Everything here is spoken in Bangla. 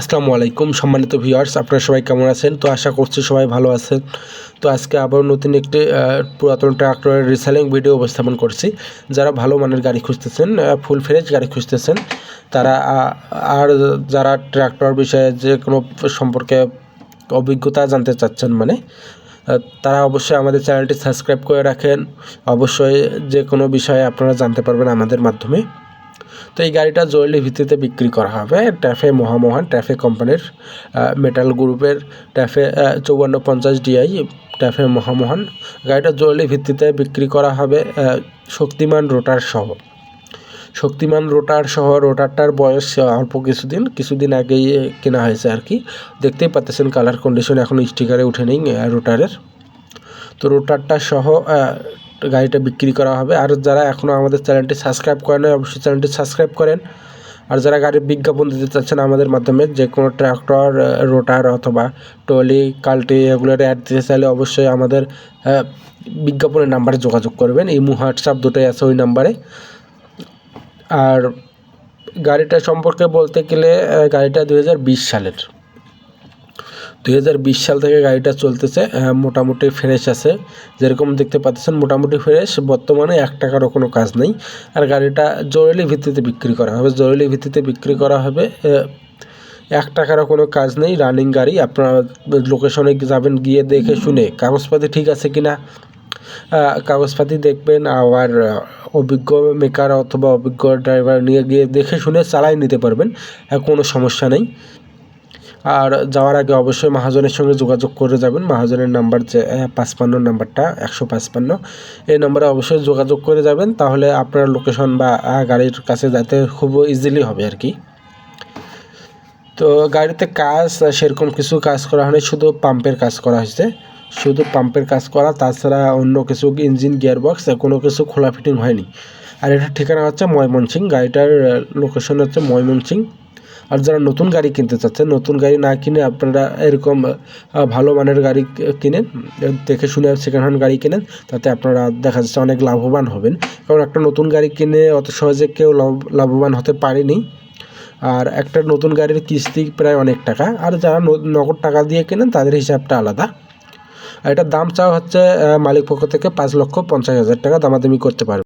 আসসালামু আলাইকুম সম্মানিত ভিউয়ার্স, আপনারা সবাই কেমন আছেন? তো আশা করছি সবাই ভালো আছেন। তো আজকে আবার নতুন একটি পুরাতন ট্রাক্টরের রিসেলিং ভিডিও উপস্থাপন করছি। যারা ভালো মানের গাড়ি খুঁজতেছেন ফুল ফ্রেজ গাড়ি খুঁজতেছেন, তারা আর যারা ট্রাক্টর বিষয়ে যে কোনো সম্পর্কে অভিজ্ঞতা জানতে চাচ্ছেন মানে তারা অবশ্যই আমাদের চ্যানেলটি সাবস্ক্রাইব করে রাখেন। অবশ্যই যে কোনো বিষয়ে আপনারা জানতে পারবেন আমাদের মাধ্যমে। তো এই গাড়িটা জরুরি ভিত্তিতে বিক্রি করা হবে। ট্যাফে মহামহান, ট্যাফে কোম্পানির মেটাল গ্রুপের, ট্যাফে চৌবান্ন পঞ্চাশ ডিআই ট্যাফে মহামহান। গাড়িটা জরুরি ভিত্তিতে বিক্রি করা হবে শক্তিমান রোটার সহ। শক্তিমান রোটার সহ, রোটারটার বয়স অল্প কিছুদিন কিছুদিন আগেই কেনা হয়েছে আর কি। দেখতেই পাচ্ছেন কালার কন্ডিশন এখনও স্টিকারে উঠে নেই রোটারের। তো রোটারটা সহ গাড়িটা বিক্রি করা হবে। আর যারা এখনও আমাদের চ্যানেলটি সাবস্ক্রাইব করেন অবশ্যই চ্যানেলটি সাবস্ক্রাইব করেন। আর যারা গাড়ির বিজ্ঞাপন দিতে চাচ্ছেন আমাদের মাধ্যমে, যে কোনো ট্র্যাক্টর রোটার অথবা টলি কাল্টি এগুলোর অ্যাড দিতে চাইলে অবশ্যই আমাদের বিজ্ঞাপনের নাম্বারে যোগাযোগ করবেন। ইমো, হোয়াটসঅ্যাপ দুটোই আছে ওই নাম্বারে। আর গাড়িটা সম্পর্কে বলতে গেলে গাড়িটা দু হাজার বিশ সালের। দুই হাজার বিশ সাল থেকে গাড়িটা চলতেছে মোটামুটি ফ্রেশ আছে। যেরকম দেখতে পাচ্ছেন মোটামুটি ফ্রেশ বর্তমানে এক টাকারও কোনো কাজ নেই। আর গাড়িটা জরুরি ভিত্তিতে বিক্রি করা হবে। জরুরি ভিত্তিতে বিক্রি করা হবে এক টাকারও কোনো কাজ নেই। রানিং গাড়ি আপনারা লোকেশনে যাবেন গিয়ে দেখে শুনে। কাগজপাতি ঠিক আছে কি না কাগজপাতি দেখবেন আবার অভিজ্ঞ মেকার অথবা অভিজ্ঞ ড্রাইভার নিয়ে গিয়ে দেখে শুনে চালাই নিতে পারবেন। আহ, কোনো সমস্যা নেই। আর যাওয়ার আগে অবশ্যই মহাজনের সঙ্গে যোগাযোগ করে যাবেন। মহাজনের নাম্বার যে পাঁচপান্ন নাম্বারটা, একশো পাঁচপান্ন। এই নাম্বারে অবশ্যই যোগাযোগ করে যাবেন, তাহলে আপনার লোকেশন বা গাড়ির কাছে যেতে খুব ইজিলি হবে আর কি। তো গাড়িতে কাজ, সেরকম কিছু কাজ করা হয়নি, শুধু পাম্পের কাজ করা হয়েছে। শুধু পাম্পের কাজ করা, তাছাড়া অন্য কিছু ইঞ্জিন গিয়ারবক্স কোনো কিছু খোলা ফিটিং হয়নি। আর এটার ঠিকানা হচ্ছে ময়মনসিং গাড়িটার লোকেশন হচ্ছে ময়মনসিং আর যারা নতুন গাড়ি কিনতে চাচ্ছেন, নতুন গাড়ি না কিনে আপনারা এরকম ভালো মানের গাড়ি কিনেন, দেখে শুনে সেকেন্ড হ্যান্ড গাড়ি কিনেন, তাতে আপনারা দেখা যাচ্ছে অনেক লাভবান হবেন। কারণ একটা নতুন গাড়ি কিনে অত সহজে কেউ লাভ- লাভবান হতে পারেনি। আর একটা নতুন গাড়ির কিস্তি প্রায় অনেক টাকা। আর যারা নগদ টাকা দিয়ে কেনেন, তাদের হিসাবটা আলাদা। আর এটার দাম চাওয়া হচ্ছে মালিক পক্ষ থেকে পাঁচ লক্ষ পঞ্চাশ হাজার টাকা দামাদামি করতে পারবে।